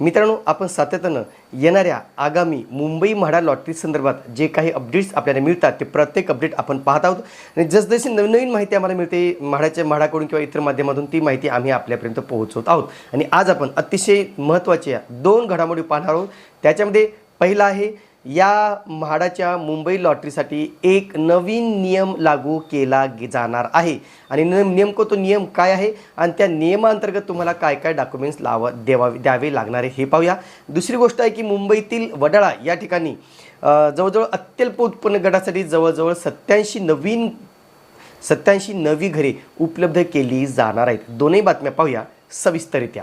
मित्रांनो आपण सातत्यानं येणाऱ्या आगामी मुंबई म्हाडा लॉटरी संदर्भात जे काही अपडेट्स आपल्याला मिळतात ते प्रत्येक अपडेट आपण पाहत आहोत. आणि जसजशी नवीन नवीन माहिती आम्हाला मिळते म्हाडाच्या म्हाडाकडून किंवा इतर माध्यमातून ती माहिती आम्ही आपल्यापर्यंत पोहोचवत आहोत. आणि आज आपण अतिशय महत्त्वाच्या दोन घडामोडी पाहणार आहोत. त्याच्यामध्ये पहिला आहे या म्हाडाच्या मुंबई लॉटरीसाठी एक नवीन नियम लागू केला जाणार आहे. आणि न नेमकं तो नियम काय आहे? आणि त्या नियमांतर्गत तुम्हाला काय काय डॉक्युमेंट्स लावा देवा द्यावे लागणार आहे हे पाहूया. दुसरी गोष्ट आहे की मुंबईतील वडाळा या ठिकाणी जवळजवळ अत्यल्प उत्पन्न गटासाठी जवळजवळ सत्याऐंशी नवीन सत्याऐंशी नवी घरे उपलब्ध केली जाणार आहेत. दोनही बातम्या पाहूया सविस्तरित्या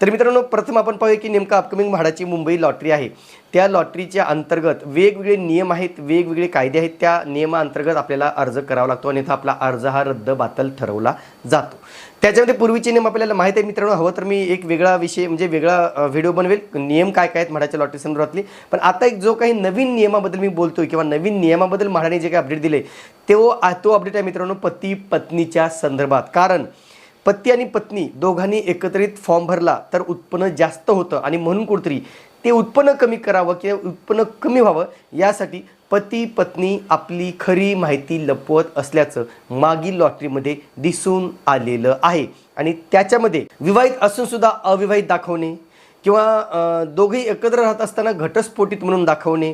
तर मित्रांनो प्रथम आपण पाहूया की नेमकं अपकमिंग म्हाडाची मुंबई लॉटरी आहे. त्या लॉटरीच्या अंतर्गत वेगवेगळे नियम आहेत वेगवेगळे कायदे आहेत त्या नियमाअंतर्गत आपल्याला अर्ज करावा लागतो आणि इथं आपला अर्ज हा रद्द बातल ठरवला जातो. त्याच्यामध्ये पूर्वीचे नियम आपल्याला माहीत आहे मित्रांनो हवं तर मी एक वेगळा विषय म्हणजे वेगळा व्हिडिओ बनवेल. नियम काय काय आहेत म्हाडाच्या लॉटरी संदर्भातले? पण आता एक जो काही नवीन नियमाबद्दल मी बोलतो किंवा नवीन नियमाबद्दल म्हाडाने जे काही अपडेट दिले तो तो अपडेट आहे मित्रांनो पती पत्नीच्या संदर्भात. कारण पती आणि पत्नी दोघांनी एकत्रित फॉर्म भरला तर उत्पन्न जास्त होतं आणि म्हणून कुठतरी ते उत्पन्न कमी करावं किंवा उत्पन्न कमी व्हावं यासाठी पती पत्नी आपली खरी माहिती लपवत असल्याचं मागील लॉटरीमध्ये दिसून आलेलं आहे. आणि त्याच्यामध्ये विवाहित असूनसुद्धा अविवाहित दाखवणे किंवा दोघे दोघेही एकत्र राहत असताना घटस्फोटित म्हणून दाखवणे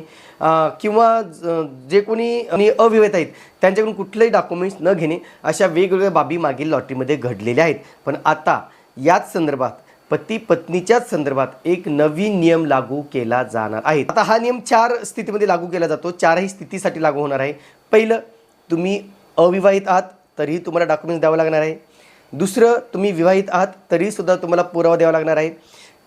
किंवा ज- जे कोणी आणि अविवाहित आहेत त्यांच्याकडून कुठलेही डॉक्युमेंट्स न घेणे अशा वेगवेगळ्या बाबी मागील लॉटरीमध्ये घडलेल्या आहेत. पण आता याच संदर्भात पती पत्नीच्याच संदर्भात एक नवीन नियम लागू केला जाणार आहे. आता हा नियम चार स्थितीमध्ये लागू केला जातो. चारही स्थितीसाठी लागू होणार आहे. पहिलं तुम्ही अविवाहित आहात तरीही तुम्हाला डॉक्युमेंट्स द्यावं लागणार आहे. दुसरं तुम्ही विवाहित आहात तरीसुद्धा तुम्हाला पुरावा द्यावा लागणार आहे.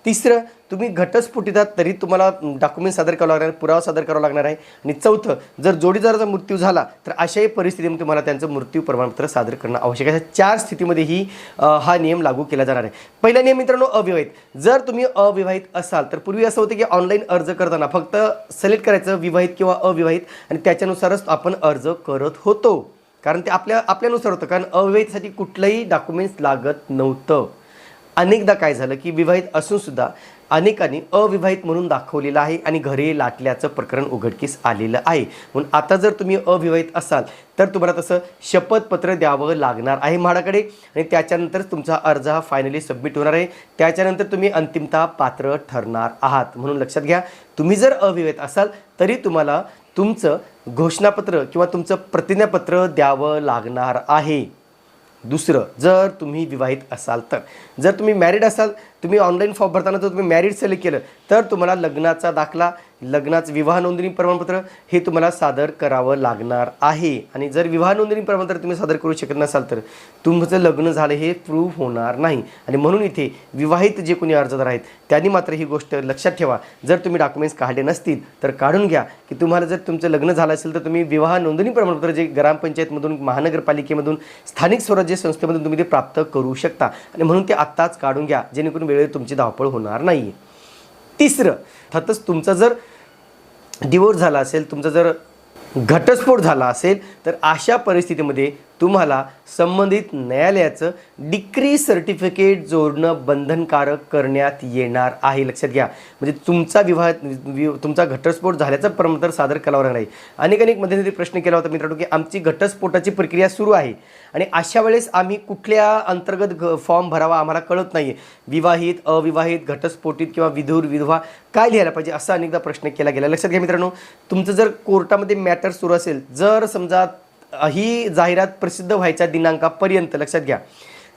तिसरं तुम्ही घटस्फोटित आहात तरी तुम्हाला डॉक्युमेंट सादर करावं लागणार आहे पुरावा सादर करावा लागणार आहे. आणि चौथं जर जोडीदाराचा मृत्यू झाला तर अशाही परिस्थितीमध्ये तुम्हाला त्यांचं मृत्यू प्रमाणपत्र सादर करणं आवश्यक आहे. चार स्थितीमध्ये ही हा नियम लागू केला जाणार आहे. पहिला नियम मित्रांनो अविवाहित. जर तुम्ही अविवाहित असाल तर पूर्वी असं होतं की ऑनलाईन अर्ज करताना फक्त सिलेक्ट करायचं विवाहित किंवा अविवाहित आणि त्याच्यानुसारच आपण अर्ज करत होतो. कारण ते आपल्या आपल्यानुसार होतं कारण अविवाहितसाठी कुठलंही डॉक्युमेंट्स लागत नव्हतं. अनेकदा काय झालं की विवाहित असून सुद्धा अनेकांनी अविवाहित म्हणून दाखवलेलं आहे आणि घरी लाटल्याचं प्रकरण उघडकीस आलेलं आहे. म्हणून आता जर तुम्ही अविवाहित असाल तर तुम्हाला तसं शपथपत्र द्यावं लागणार आहे म्हाडाकडे आणि त्याच्यानंतरच तुमचा अर्ज हा फायनली सबमिट होणार आहे. त्याच्यानंतर तुम्ही अंतिमतः पात्र ठरणार आहात. म्हणून लक्षात घ्या तुम्ही जर अविवाहित असाल तरी तुम्हाला तुमचं घोषणापत्र किंवा तुमचं प्रतिज्ञापत्र द्यावं लागणार आहे. दुसरं जर तुम्ही विवाहित असाल तर. जर तुम्ही मॅरिड असाल तुम्ही ऑनलाईन फॉर्म भरताना जर तुम्ही मॅरिड सिलेक्ट केलं तर तुम्हाला लग्नाचा दाखला लग्नाचं विवाह नोंदणी प्रमाणपत्र हे तुम्हाला सादर करावं लागणार आहे. आणि जर विवाह नोंदणी प्रमाणपत्र तुम्ही सादर करू शकत नसाल तर तुमचं लग्न झालं हे प्रूव्ह होणार नाही. आणि म्हणून इथे विवाहित जे कोणी अर्जदार आहेत त्यांनी मात्र ही गोष्ट लक्षात ठेवा. जर तुम्ही डॉक्युमेंट्स काढले नसतील तर काढून घ्या. की तुम्हाला जर तुमचं लग्न झालं असेल तर तुम्ही विवाह नोंदणी प्रमाणपत्र जे ग्रामपंचायतमधून महानगरपालिकेमधून स्थानिक स्वराज्य संस्थेमधून तुम्ही ते प्राप्त करू शकता. आणि म्हणून ते आत्ताच काढून घ्या. जेणेकरून वेळेत तुमची धावपळ होणार नाही. तिसरं अर्थातच तुमचा जर डिवोर्स झाला असेल तुमचा जर घटस्फोट झाला असेल तर अशा परिस्थितीमध्ये तुम्हाला संबंधित न्यायालयाचं डिक्री सर्टिफिकेट जोडणं बंधनकारक करण्यात येणार आहे. लक्षात घ्या. म्हणजे तुमचा विवाह वि- तुमचा घटस्फोट झाल्याचं प्रमाणपत्र सादर करावं लागणार आहे. अनेक अनेक मध्यंतरी प्रश्न केला होता मित्रांनो की आमची घटस्फोटाची प्रक्रिया सुरू आहे. आणि अशा वेळेस आम्ही कुठल्या अंतर्गत घ फॉर्म भरावा आम्हाला कळत नाही विवाहित अविवाहित घटस्फोटित किंवा विधूर विधवा काय लिहायला पाहिजे असा अनेकदा प्रश्न केला गेला. लक्षात घ्या मित्रांनो तुमचं जर कोर्टामध्ये मॅटर सुरू असेल जर समजा ही जाहिरात प्रसिद्ध व्हायच्या दिनांकापर्यंत लक्षात घ्या.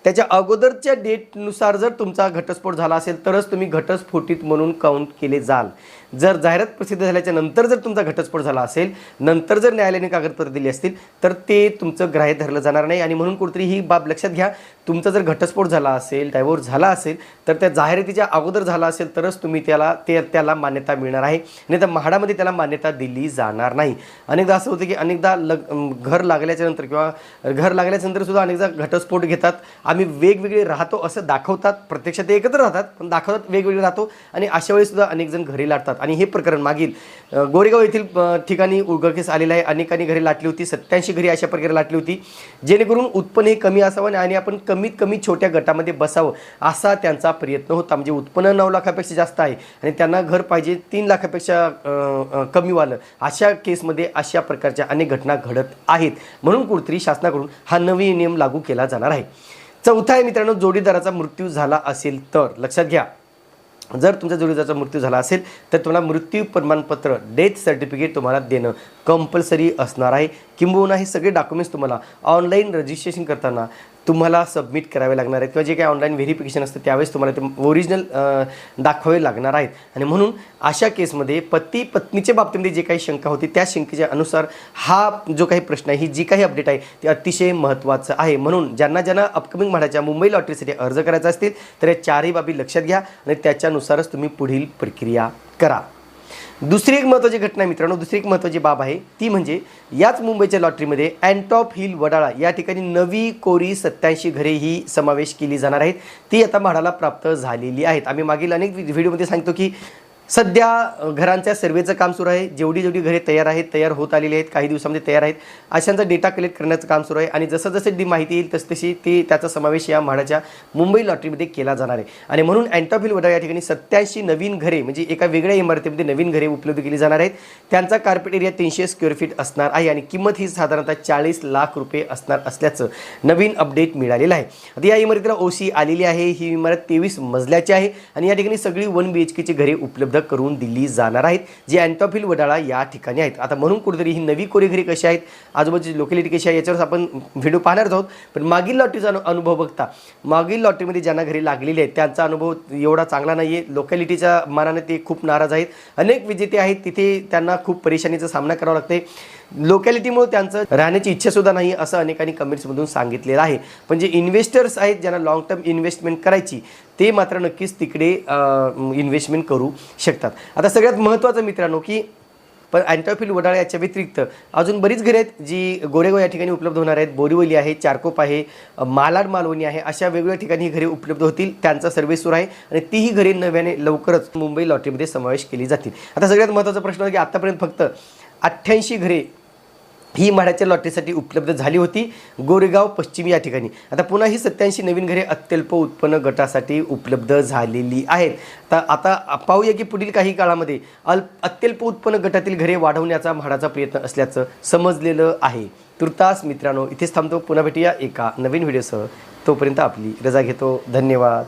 त्याच्या अगोदरच्या डेटनुसार जर तुमचा घटस्फोट झाला असेल तरच तुम्ही घटस्फोटित म्हणून काउंट केले जाल. जर जाहिरात प्रसिद्ध झाल्याच्यानंतर जर तुमचा घटस्फोट झाला असेल नंतर जर न्यायालयाने कागदपत्र दिली असतील तर ते तुमचं ग्राह्य धरलं जाणार नाही आणि म्हणून कुठेतरी ही बाब लक्षात घ्या. तुमचा जर घटस्फोट झाला असेल डायव्होर्स झाला असेल तर त्या जाहिरातीच्या अगोदर झाला असेल तरच तुम्ही त्याला ते त्याला मान्यता मिळणार आहे. नाही तर म्हाडामध्ये त्याला मान्यता दिली जाणार नाही. अनेकदा असं होतं की अनेकदा लग घर लागल्याच्या नंतर किंवा घर लागल्याच्या नंतर सुद्धा अनेकदा घटस्फोट घेतात. आम्ही वेगवेगळे राहतो असं दाखवतात. प्रत्यक्षात ते एकत्र राहतात पण दाखवतात वेगवेगळे राहतो. आणि अशा वेळीसुद्धा अनेक जण घरी लाटतात. आणि हे प्रकरण मागील गोरेगाव येथील ठिकाणी उघडकीस आलेलं आहे. अनेकांनी घरी लाटली होती. सत्याऐंशी घरी अशा प्रकारे लाटली होती. जेणेकरून उत्पन्न हे कमी असावं आणि आपण कमी कमीत कमी छोट्या गटामध्ये बसावं असा त्यांचा प्रयत्न होता. म्हणजे उत्पन्न नऊ लाखापेक्षा जास्त आहे आणि त्यांना घर पाहिजे तीन लाखापेक्षा कमी वालं कमीवालं अशा केसमध्ये अशा प्रकारच्या अनेक घटना घडत आहेत. म्हणून कुठेतरी शासनाकडून हा नवीन नियम लागू केला जाणार आहे. चौथा आहे मित्रांनो जोडीदाराचा मृत्यू झाला असेल तर. लक्षात घ्या. जर तुमच्या जोडीदाराचा मृत्यू झाला असेल तर तुम्हाला मृत्यू प्रमाणपत्र डेथ सर्टिफिकेट तुम्हाला देणं कंपल्सरी असणार आहे. किंबहुना हे सगळे डॉक्युमेंट्स तुम्हाला ऑनलाईन रजिस्ट्रेशन करताना तुम्हाला सबमिट करावे लागणार आहेत किंवा जे काही ऑनलाईन व्हेरिफिकेशन असतं त्यावेळेस तुम्हाला ते ओरिजिनल दाखवावे लागणार आहेत. आणि म्हणून अशा केसमध्ये पती पत्नीच्या बाबतीमध्ये जे काही शंका होती त्या शंकेच्या अनुसार हा जो काही प्रश्न आहे ही जी काही अपडेट आहे ते अतिशय महत्त्वाचं आहे. म्हणून ज्यांना ज्यांना अपकमिंग म्हणायच्या मुंबई लॉटरीसाठी अर्ज करायचा असतील तर या चारही बाबी लक्षात घ्या आणि त्याच्यानुसारच तुम्ही पुढील प्रक्रिया करा. दुसरी एक महत्त्वाची घटना मित्रांनो दुसरी एक महत्त्वाची बाब आहे. ती म्हणजे याच मुंबईच्या लॉटरीमध्ये अँटॉप हिल वडाळा या ठिकाणी नवी कोरी सत्याऐंशी घरे ही समावेश केली जाणार आहेत. ती आता म्हाडाला प्राप्त झालेली आहेत. आम्ही मागील अनेक व्हिडिओमध्ये सांगतो की सध्या घरांच्या सर्वेचं काम सुरू आहे. जेवढी जेवढी घरे तयार आहेत तयार होत आलेली आहेत काही दिवसामध्ये तयार आहेत अशांचा डेटा कलेक्ट करण्याचं काम सुरू आहे. आणि जसं जसं ती माहिती येईल तस तशी ती त्याचा समावेश या म्हाडाच्या मुंबई लॉटरीमध्ये केला जाणार आहे. आणि म्हणून अँटॉफिल वडाळ या ठिकाणी सत्याऐंशी नवीन घरे म्हणजे एका वेगळ्या इमारतीमध्ये नवीन घरे उपलब्ध केली जाणार आहेत. त्यांचा कार्पेट एरिया तीनशे स्क्वेअर फीट असणार आहे आणि किंमत ही साधारणतः चाळीस लाख रुपये असणार असल्याचं नवीन अपडेट मिळालेलं आहे. आता या इमारतीला ओसी आलेली आहे. ही इमारत तेवीस मजल्याची आहे. आणि या ठिकाणी सगळी वन बी एच केची घरे उपलब्ध करून दिली जाणार आहेत जे अँटॉफिल वडाळा या ठिकाणी आहेत. आता म्हणून कुठेतरी ही नवी कोरेघरी कशी आहेत आजूबाजूची लोकॅलिटी कशी आहे याच्यावर आपण व्हिडिओ पाहणार आहोत. पण मागील लॉटरीचा अनु- अनुभव बघता मागील लॉटरीमध्ये ज्यांना घरी लागलेली आहेत त्यांचा अनुभव एवढा चांगला नाही आहे लोकॅलिटीच्या मानाने ते खूप नाराज आहेत. अनेक विजेते आहेत तिथे त्यांना खूप परेशानीचा सामना करावा लागते लोकॅलिटीमुळे त्यांचं राहण्याची इच्छासुद्धा नाही असं अनेकांनी कमेंट्समधून सांगितलेलं आहे. पण जे इन्व्हेस्टर्स आहेत ज्यांना लॉंग टर्म इन्व्हेस्टमेंट करायची ते मात्र नक्कीच तिकडे इन्व्हेस्टमेंट करू शकतात. आता सगळ्यात महत्त्वाचं मित्रांनो की पण अँटॉफिल वडाळा याच्या व्यतिरिक्त अजून बरीच घरे आहेत जी गोरेगाव या ठिकाणी उपलब्ध होणार आहेत. बोरीवली आहे चारकोप आहे मालाड मालवणी आहे अशा वेगवेगळ्या ठिकाणी ही घरे उपलब्ध होतील त्यांचा सर्वे सुरू आहे आणि तीही घरे नव्याने लवकरच मुंबई लॉटरीमध्ये समावेश केली जातील. आता सगळ्यात महत्त्वाचा प्रश्न आहे की आत्तापर्यंत फक्त अठ्ठ्याऐंशी घरे ही म्हाड्याच्या लॉटरीसाठी उपलब्ध झाली होती. गोरेगाव पश्चिम या ठिकाणी. आता पुन्हा ही सत्याऐंशी नवीन घरे अत्यल्प उत्पन्न गटासाठी उपलब्ध झालेली आहेत. तर आता पाहूया की पुढील काही काळामध्ये अल्प अत्यल्प उत्पन्न गटातील घरे वाढवण्याचा म्हाडाचा प्रयत्न असल्याचं समजलेलं आहे. तुर्तास मित्रांनो इथेच थांबतो. पुन्हा भेटूया एका नवीन व्हिडिओसह. तोपर्यंत आपली रजा घेतो. धन्यवाद.